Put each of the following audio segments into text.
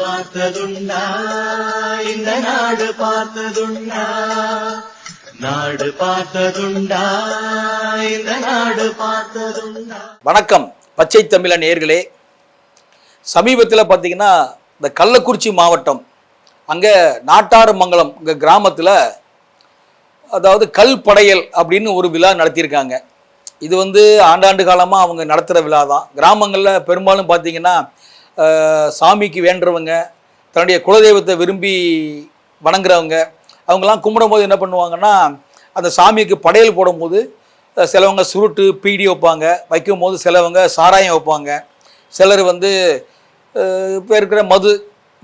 பார்த்ததுண்டா இந்த நாடு பார்த்ததுண்டா நாடு பார்த்ததுண்டா இந்த நாடு பார்த்ததுண்டா. வணக்கம் பச்சை தமிழ நேர்களே. சமீபத்தில் பார்த்தீங்கன்னா இந்த கள்ளக்குறிச்சி மாவட்டம் அங்கே நாட்டாறுமங்கலம் இங்கே கிராமத்தில் அதாவது கல் படையல் அப்படின்னு ஒரு விழா நடத்தியிருக்காங்க. இது வந்து ஆண்டாண்டு காலமாக அவங்க நடத்துகிற விழா தான் கிராமங்களில் பெரும்பாலும் பார்த்தீங்கன்னா சாமிக்கு வேண்டுறவங்க தன்னுடைய குலதெய்வத்தை விரும்பி வணங்குறவங்க அவங்கெல்லாம் கும்பிடும்போது என்ன பண்ணுவாங்கன்னா அந்த சாமிக்கு படையல் போடும்போது சிலவங்க சுருட்டு பீடி வைப்பாங்க. வைக்கும் போது சிலவங்க சாராயம் வைப்பாங்க. சிலர் வந்து இப்போ இருக்கிற மது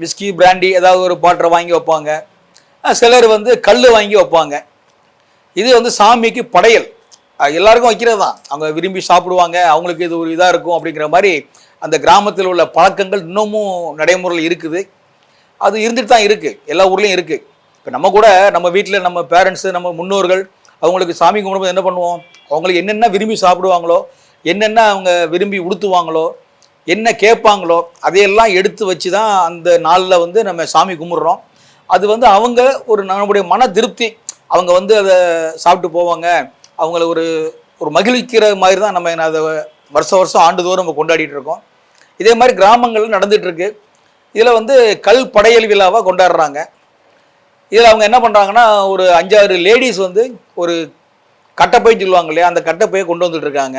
விஸ்கி பிராண்டி ஏதாவது ஒரு பாட்டரை வாங்கி வைப்பாங்க. சிலர் வந்து கல் வாங்கி வைப்பாங்க. இது வந்து சாமிக்கு படையல். எல்லாருக்கும் வைக்கிறது தான் அவங்க விரும்பி சாப்பிடுவாங்க. அவங்களுக்கு இது ஒரு இதாக இருக்கும் அப்படிங்கிற மாதிரி அந்த கிராமத்தில் உள்ள பழக்கங்கள் இன்னமும் நடைமுறையில் இருக்குது. அது இருந்துட்டு தான் இருக்குது எல்லா ஊர்லேயும் இருக்குது இப்போ நம்ம கூட நம்ம வீட்டில் நம்ம பேரண்ட்ஸு நம்ம முன்னோர்கள் அவங்களுக்கு சாமி கும்பிடும்போது என்ன பண்ணுவோம்? அவங்களுக்கு என்னென்ன விரும்பி சாப்பிடுவாங்களோ என்னென்ன அவங்க விரும்பி உடுத்துவாங்களோ என்ன கேட்பாங்களோ அதையெல்லாம் எடுத்து வச்சு தான் அந்த நாளில் வந்து நம்ம சாமி கும்பிட்றோம். அது வந்து அவங்க ஒரு நம்முடைய மன திருப்தி அவங்க வந்து அதை சாப்பிட்டு போவாங்க. அவங்கள ஒரு ஒரு மகிழ்விக்கிற மாதிரி தான் நம்ம அதை வருஷம் வருஷம் ஆண்டுதோறும் நம்ம கொண்டாடிட்டு இருக்கோம். இதே மாதிரி கிராமங்களில் நடந்துட்டு இருக்கு. இதில் வந்து கல் படையல் விழாவாக கொண்டாடுறாங்க. இதில் அவங்க என்ன பண்ணுறாங்கன்னா ஒரு அஞ்சாறு லேடிஸ் வந்து ஒரு கட்டப்பைன்னு சொல்லுவாங்க இல்லையா அந்த கட்டப்பையை கொண்டு வந்துட்டு இருக்காங்க.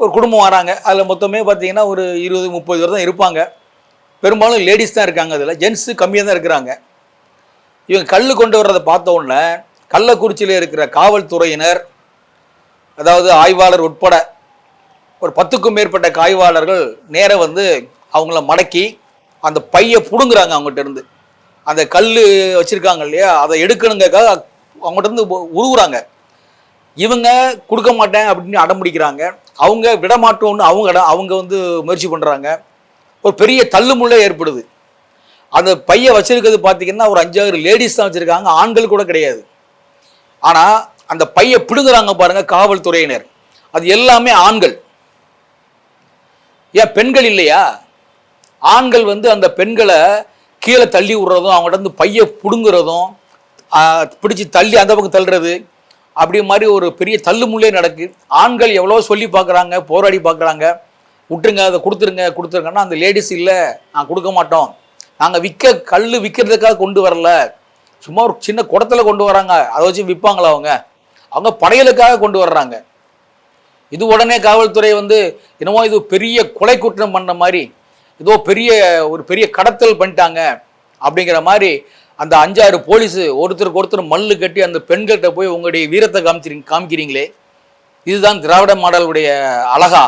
ஒரு குடும்பம் வராங்க. அதில் மொத்தமே பார்த்தீங்கன்னா ஒரு இருபது முப்பது பேர் தான் இருப்பாங்க. பெரும்பாலும் லேடிஸ் தான் இருக்காங்க அதில். ஜென்ஸு கம்மியாக தான் இருக்கிறாங்க. இவங்க கல் கொண்டு வர்றதை பார்த்த உடனே கள்ளக்குறிச்சியில் இருக்கிற காவல்துறையினர் அதாவது ஆய்வாளர் உட்பட ஒரு பத்துக்கும் மேற்பட்ட காய்வாளர்கள் நேராக வந்து அவங்கள மடக்கி அந்த பையை பிடுங்குறாங்க அவங்ககிட்ட இருந்து. அந்த கல் வச்சுருக்காங்க இல்லையா? அதை எடுக்கணுங்கக்காக அவங்ககிட்ட இருந்து உருகுறாங்க இவங்க கொடுக்க மாட்டேன் அப்படின்னு அடம் பிடிக்கிறாங்க அவங்க விடமாட்டோம்னு அவங்க அவங்க வந்து முயற்சி பண்ணுறாங்க ஒரு பெரிய தள்ளுமுள்ளே ஏற்படுது. அந்த பையை வச்சிருக்கிறது பார்த்தீங்கன்னா ஒரு அஞ்சாறு லேடிஸ் தான் வச்சுருக்காங்க. ஆண்கள் கூட கிடையாது. ஆனால் அந்த பையை பிடுங்குறாங்க பாருங்கள் காவல்துறையினர். அது எல்லாமே ஆண்கள். ஏன் பெண்கள் இல்லையா? ஆண்கள் வந்து அந்த பெண்களை கீழே தள்ளி விடுறதும் அவங்கள்ட்ட இருந்து பையை பிடுங்குறதும் பிடிச்சி தள்ளி அந்த பக்கம் தள்ளுறது அப்படி மாதிரி ஒரு பெரிய தள்ளுமுள்ளே நடக்கு. ஆண்கள் எவ்வளோ சொல்லி பார்க்குறாங்க போராடி பார்க்குறாங்க விட்டுருங்க அதை கொடுத்துருங்க கொடுத்துருங்கன்னா அந்த லேடிஸ் இல்லை நான் கொடுக்க மாட்டோம். நாங்கள் விற்க கல் விற்கிறதுக்காக கொண்டு வரல. சும்மா ஒரு சின்ன குடத்துல கொண்டு வராங்க. அதை வச்சு விற்பாங்களா அவங்க? அவங்க படையலுக்காக கொண்டு வர்றாங்க. இது உடனே காவல்துறை வந்து என்னமோ இது பெரிய கொலை குற்றம் பண்ண மாதிரி ஏதோ பெரிய ஒரு பெரிய கடத்தல் பண்ணிட்டாங்க அப்படிங்கிற மாதிரி அந்த அஞ்சாறு போலீஸு ஒருத்தருக்கு ஒருத்தர் மல்லு கட்டி அந்த பெண்கள்கிட்ட போய் உங்களுடைய வீரத்தை காமிச்சிருங்க காமிக்கிறீங்களே. இதுதான் திராவிட மாடலுடைய அழகா.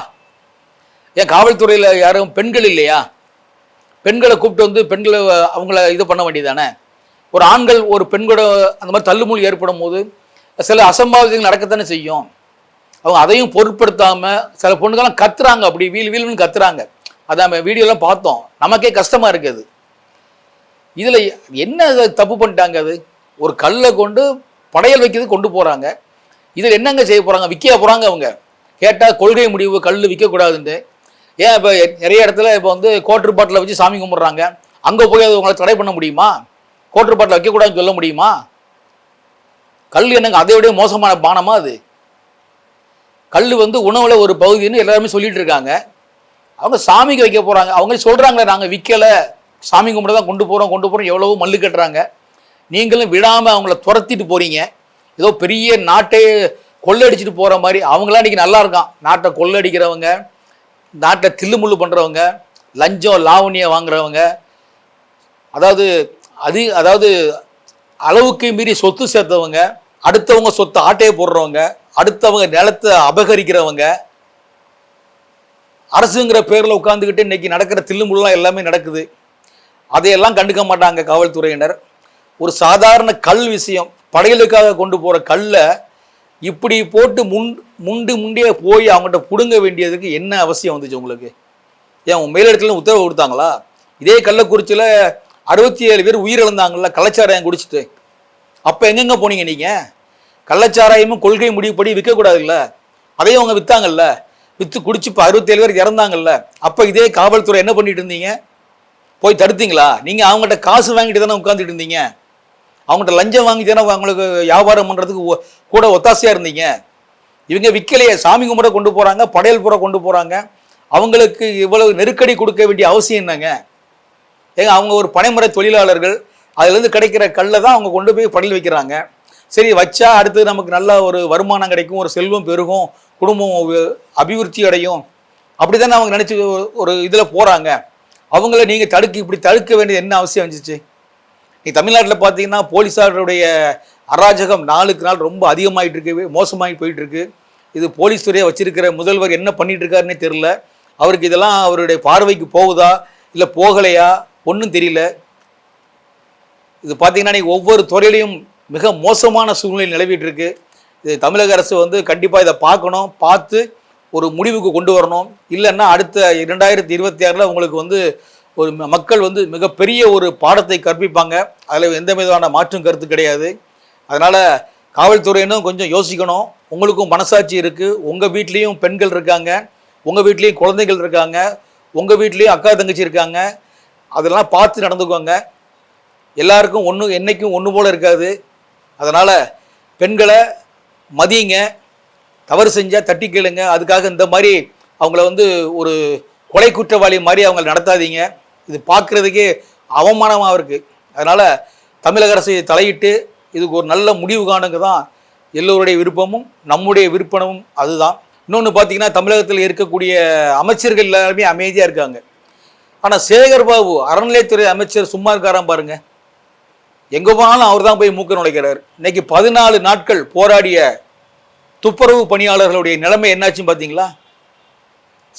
ஏன் காவல்துறையில் யாரும் பெண்கள் இல்லையா? பெண்களை கூப்பிட்டு வந்து பெண்களை அவங்கள இது பண்ண வேண்டியதானே ஒரு ஆண்கள் ஒரு பெண்களோட அந்த மாதிரி தள்ளுமுள் ஏற்படும் போது சில அசம்பாவிதங்கள் நடக்கத்தானே செய்யும்? அவங்க அதையும் பொருட்படுத்தாமல் சில பொண்ணுங்கெல்லாம் கத்துறாங்க. அப்படி வீல் வீல்னு கத்துறாங்க. அதான் நம்ம வீடியோலாம் பார்த்தோம். நமக்கே கஷ்டமாக இருக்குது இதில் என்ன தப்பு பண்ணிட்டாங்க அது? ஒரு கல்லை கொண்டு படையல் வைக்கிறது கொண்டு போகிறாங்க இதில் என்னங்க செய்ய போகிறாங்க விற்க போகிறாங்க அவங்க. கேட்டால் கொள்கை முடிவு கல் விற்கக்கூடாதுன்ட்டு ஏன் இப்போ நிறைய இடத்துல இப்போ வந்து கோட்டர் பாட்டில் வச்சு சாமி கும்பிட்றாங்க. அங்கே போய் அது உங்களை தடை பண்ண முடியுமா? கோட்டர் பாட்டில் வைக்கக்கூடாதுன்னு சொல்ல முடியுமா? கல் என்னங்க? அதை விட மோசமான பானமா அது? கல் வந்து உணவுல ஒரு பகுதின்னு எல்லாருமே சொல்லிட்டு இருக்காங்க. அவங்க சாமிக்கு வைக்க போறாங்க. அவங்க சொல்றாங்களே நாங்கள் விற்கல சாமி கும்பிட தான் கொண்டு போறோம் கொண்டு போறோம் எவ்வளவோ மல்லு கட்டுறாங்க. நீங்களும் விடாம அவங்கள துரத்திட்டு போறீங்க. ஏதோ பெரிய நாட்டை கொள்ளடிச்சிட்டு போற மாதிரி. அவங்களாம் இன்னைக்கு நல்லா இருக்கான். நாட்டை கொள்ளடிக்கிறவங்க நாட்டை தில்லுமுள்ளு பண்றவங்க லஞ்சம் லாவணியம் வாங்குறவங்க. அதாவது அது அதாவது அளவுக்கு மீறி சொத்து சேர்த்தவங்க அடுத்தவங்க சொத்து ஆட்டையை போடுறவங்க அடுத்தவங்க நிலத்தை அபகரிக்கிறவங்க அரசுங்கிற பேரில் உட்காந்துக்கிட்டு இன்னைக்கு நடக்கிற தில்லுமுல்லாம் எல்லாமே நடக்குது. அதையெல்லாம் கண்டுக்க மாட்டாங்க காவல்துறையினர். ஒரு சாதாரண கல் விஷயம் படையலுக்காக கொண்டு போகிற கல்லை இப்படி போட்டு முன் முண்டு முண்டே போய் அவங்ககிட்ட பிடுங்க வேண்டியதுக்கு என்ன அவசியம் வந்துச்சு உங்களுக்கு? ஏன் உங்க மேலிடத்துல உத்தரவு கொடுத்தாங்களா? இதே கள்ளக்குறிச்சியில் அறுபத்தி ஏழு பேர் உயிரிழந்தாங்கள்ல கள்ளச்சாராயம் குடிச்சிட்டு. அப்போ எங்கெங்க போனீங்க நீங்கள் கள்ளச்சாராயமும் கொள்கை முடிவுப்படி விற்கக்கூடாதுல்ல? அதையும் அவங்க விற்றாங்கல்ல விற்று குடிச்சு இப்போ அறுபத்தேழு பேர் இறந்தாங்கல்ல? அப்போ இதே காவல்துறை என்ன பண்ணிட்டு இருந்தீங்க? போய் தடுத்தீங்களா? நீங்கள் அவங்கள்ட்ட காசு வாங்கிட்டு தானே உட்காந்துட்டு இருந்தீங்க? அவங்கள்ட்ட லஞ்சம் வாங்கி தானே அவங்களுக்கு வியாபாரம் பண்ணுறதுக்கு கூட ஒத்தாசையாக இருந்தீங்க? இவங்க விற்கலையே சாமி கும்பிட கொண்டு போகிறாங்க படையல் புற கொண்டு போகிறாங்க அவங்களுக்கு இவ்வளவு நெருக்கடி கொடுக்க வேண்டிய அவசியம் என்னங்க? ஏங்க அவங்க ஒரு பனைமுறை தொழிலாளர்கள் அதுலேருந்து கிடைக்கிற கல்லை தான் அவங்க கொண்டு போய் படையல் வைக்கிறாங்க. சரி வச்சா அடுத்து நமக்கு நல்ல ஒரு வருமானம் கிடைக்கும் ஒரு செல்வம் பெருகும் குடும்பம் அபிவிருத்தி அடையும். அப்படி தானே அவங்க நினச்சி ஒரு இதில் போகிறாங்க அவங்கள நீங்கள் தடுக்க இப்படி தடுக்க வேண்டியது என்ன அவசியம் வந்துச்சு? நீ தமிழ்நாட்டில் பார்த்தீங்கன்னா போலீஸாருடைய அராஜகம் நாளுக்கு நாள் ரொம்ப அதிகமாகிட்டு இருக்கு மோசமாகி போயிட்டு இருக்கு இது போலீஸ் துறையை வச்சிருக்கிற முதல்வர் என்ன பண்ணிட்டு இருக்காருன்னே தெரில அவருக்கு இதெல்லாம் அவருடைய பார்வைக்கு போகுதா இல்லை போகலையா? ஒன்றும் தெரியல. இது பார்த்தீங்கன்னா நீ ஒவ்வொரு துறையிலையும் மிக மோசமான சூழ்நிலை நிலவிட்டு இருக்கு இது தமிழக அரசு வந்து கண்டிப்பாக இதை பார்க்கணும் பார்த்து ஒரு முடிவுக்கு கொண்டு வரணும். இல்லைன்னா அடுத்த இரண்டாயிரத்தி இருபத்தி ஆறில் உங்களுக்கு வந்து ஒரு மக்கள் வந்து மிகப்பெரிய ஒரு பாடத்தை கற்பிப்பாங்க. அதில் எந்த விதமான மாற்றும் கருத்து கிடையாது. அதனால் காவல்துறையினும் கொஞ்சம் யோசிக்கணும். உங்களுக்கும் மனசாட்சி இருக்குது உங்கள் வீட்லேயும் பெண்கள் இருக்காங்க. உங்கள் வீட்லேயும் குழந்தைகள் இருக்காங்க. உங்கள் வீட்லேயும் அக்கா தங்கச்சி இருக்காங்க. அதெல்லாம் பார்த்து நடந்துக்கோங்க. எல்லாருக்கும் ஒன்று என்றைக்கும் ஒன்று போல் இருக்காது. அதனால் பெண்களை மதியுங்க தவறு செஞ்சால் தட்டி கேளுங்க. அதுக்காக இந்த மாதிரி அவங்கள வந்து ஒரு கொலை குற்றவாளி மாதிரி அவங்கள நடத்தாதீங்க. இது பார்க்குறதுக்கே அவமானமாக இருக்குது அதனால் தமிழக அரசு தலையிட்டு இதுக்கு ஒரு நல்ல முடிவு காணுங்க தான் எல்லோருடைய விருப்பமும் நம்முடைய விருப்பமும் அதுதான். இன்னொன்று பார்த்தீங்கன்னா தமிழகத்தில் இருக்கக்கூடிய அமைச்சர்கள் எல்லாருமே அமைதியாக இருக்காங்க. ஆனால் சேகர் பாபு அறநிலையத்துறை அமைச்சர் சும்மா இருக்காராம் பாருங்கள் எங்கே போனாலும் அவர் தான் போய் மூக்க நுழைக்கிறார். இன்னைக்கு பதினாலு நாட்கள் போராடிய துப்புரவு பணியாளர்களுடைய நிலைமை என்னாச்சுன்னு பார்த்தீங்களா?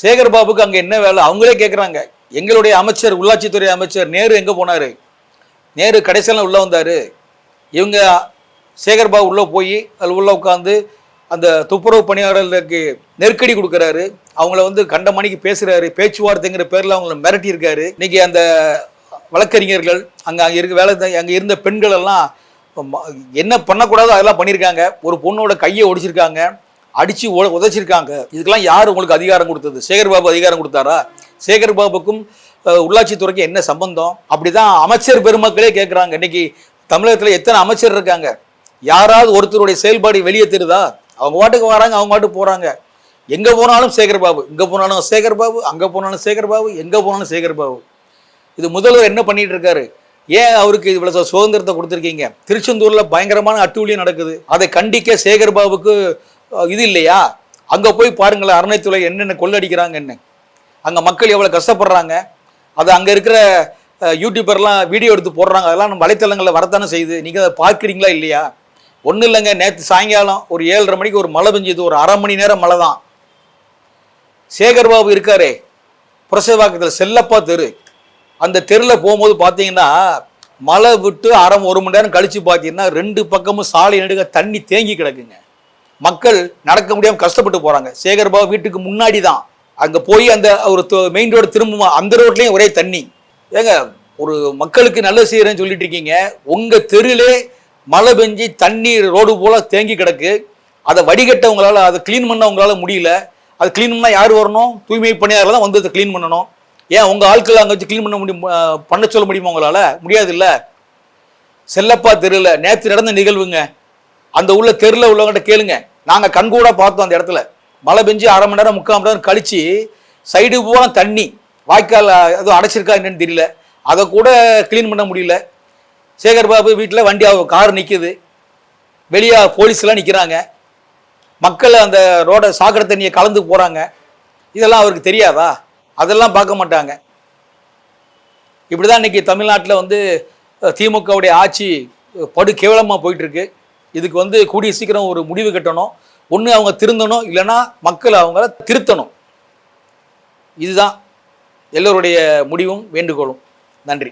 சேகர் பாபுக்கு அங்கே என்ன வேலை? அவங்களே கேட்குறாங்க எங்களுடைய அமைச்சர் உள்ளாட்சித்துறை அமைச்சர் நேரு எங்கே போனார்? நேரு கடைசியில் உள்ளே வந்தார். இவங்க சேகர் பாபு உள்ளே போய் அதில் உள்ளே உட்காந்து அந்த துப்புரவு பணியாளர்களுக்கு நெருக்கடி கொடுக்குறாரு. அவங்கள வந்து கண்ட மணிக்கு பேசுகிறாரு பேச்சுவார்த்தைங்கிற பேரில் அவங்கள மிரட்டியிருக்காரு. இன்னைக்கு அந்த வழக்கறிஞர்கள் அங்கே அங்கே இருக்க வேலை அங்கே இருந்த பெண்கள் எல்லாம் ம- என்ன பண்ணக்கூடாதோ அதெல்லாம் பண்ணியிருக்காங்க ஒரு பொண்ணோட கையை ஒடிச்சிருக்காங்க. அடித்து உ உதைச்சிருக்காங்க. இதுக்கெல்லாம் யார் உங்களுக்கு அதிகாரம் கொடுத்தது? சேகர் பாபு அதிகாரம் கொடுத்தாரா? சேகர் பாபுக்கும் அஹ், உள்ளாட்சித்துறைக்கும் என்ன சம்பந்தம்? அப்படி தான் அமைச்சர் பெருமக்களே கேட்குறாங்க இன்றைக்கி தமிழகத்தில் எத்தனை அமைச்சர் இருக்காங்க? யாராவது ஒருத்தருடைய செயல்பாடு வெளியே தெரியுதா அவங்க பாட்டுக்கு வராங்க அவங்க பாட்டுக்கு போகிறாங்க எங்கே போனாலும் சேகர் பாபு இங்கே போனாலும் சேகர் பாபு அங்கே போனாலும் சேகர் பாபு எங்கே போனாலும் சேகர் பாபு. இது முதல்வர் என்ன பண்ணிட்டு இருக்காரு ஏன் அவருக்கு இவ்வளவு சுதந்திரத்தை கொடுத்துருக்கீங்க? திருச்செந்தூர்ல பயங்கரமான அட்டூழியம் நடக்குது. அதை கண்டிக்க சேகர் பாபுக்கு இது இல்லையா? அங்க போய் பாருங்களேன் அரணைத்துறை என்னென்ன கொள்ளடிக்கிறாங்க என்ன அங்க மக்கள் எவ்வளவு கஷ்டப்படுறாங்க? அது அங்க இருக்கிற யூடியூபர்லாம் வீடியோ எடுத்து போடுறாங்க. அதெல்லாம் நம்ம வலைத்தளங்களில் வரத்தானே செய்யுது. நீங்கள் அதை பார்க்குறீங்களா இல்லையா? ஒன்றும் இல்லைங்க. நேற்று சாயங்காலம் ஒரு ஏழரை மணிக்கு ஒரு மழை பெஞ்சது. ஒரு அரை மணி நேரம் மழை தான். சேகர் பாபு இருக்காரே. புரசவாக்கத்தில் செல்லப்பா தெரு. அந்த தெருவில் போகும்போது பார்த்தீங்கன்னா மழை விட்டு அரை ஒரு மணி நேரம் கழிச்சு பார்த்தீங்கன்னா ரெண்டு பக்கமும் சாலை நடுக தண்ணி தேங்கி கிடக்குங்க. மக்கள் நடக்க முடியாமல் கஷ்டப்பட்டு போகிறாங்க சேகர்பாபு வீட்டுக்கு முன்னாடி தான். அங்கே போய் அந்த ஒரு மெயின் ரோடு திரும்ப அந்த ரோட்லேயும் ஒரே தண்ணி. ஏங்க ஒரு மக்களுக்கு நல்ல செய்கிறேன்னு சொல்லிட்டு இருக்கீங்க. உங்கள் தெருவிலே மழை பெஞ்சு தண்ணீர் ரோடு போல தேங்கி கிடக்கு. அதை வடிகட்ட உங்களால் அதை க்ளீன் பண்ண உங்களால் முடியல. அது க்ளீன் பண்ணால் யார் வரணும்? தூய்மை பணியாளர் தான் வந்து அதை க்ளீன் பண்ணணும். ஏன் உங்கள் ஆட்கள் அங்கே வச்சு க்ளீன் பண்ண முடியும் பண்ண சொல்ல முடியுமா உங்களால்? முடியாதுல்ல? செல்லப்பா தெருவில் நேற்று நடந்த நிகழ்வுங்க. அந்த உள்ள தெருவில் உள்ளவங்ககிட்ட கேளுங்க. நாங்கள் கண்கூட பார்த்தோம் அந்த இடத்துல. மழை பெஞ்சு அரை மணி நேரம் முக்கால் மணி நேரம் கழிச்சு சைடு பூரா தண்ணி. வாய்க்கால் எதுவும் அடைச்சிருக்கா என்னன்னு தெரியல. அதை கூட க்ளீன் பண்ண முடியல. சேகர் பாபு வீட்டில் வண்டி கார் நிற்குது வெளியே போலீஸ்லாம் நிற்கிறாங்க மக்கள் அந்த ரோட சாக்கடை தண்ணியை கலந்து போகிறாங்க இதெல்லாம் அவருக்கு தெரியாதா? அதெல்லாம் பார்க்க மாட்டாங்க. இப்படி தான் இன்னைக்கு தமிழ்நாட்டில் வந்து திமுகவுடைய ஆட்சி படு கேவலமாக போயிட்டுருக்கு. இதுக்கு வந்து கூடிய சீக்கிரம் ஒரு முடிவு கட்டணும். ஒன்று அவங்க திருந்தணும் இல்லைன்னா மக்கள் அவங்கள திருத்தணும். இதுதான் எல்லோருடைய முடிவும் வேண்டுகோளும். நன்றி.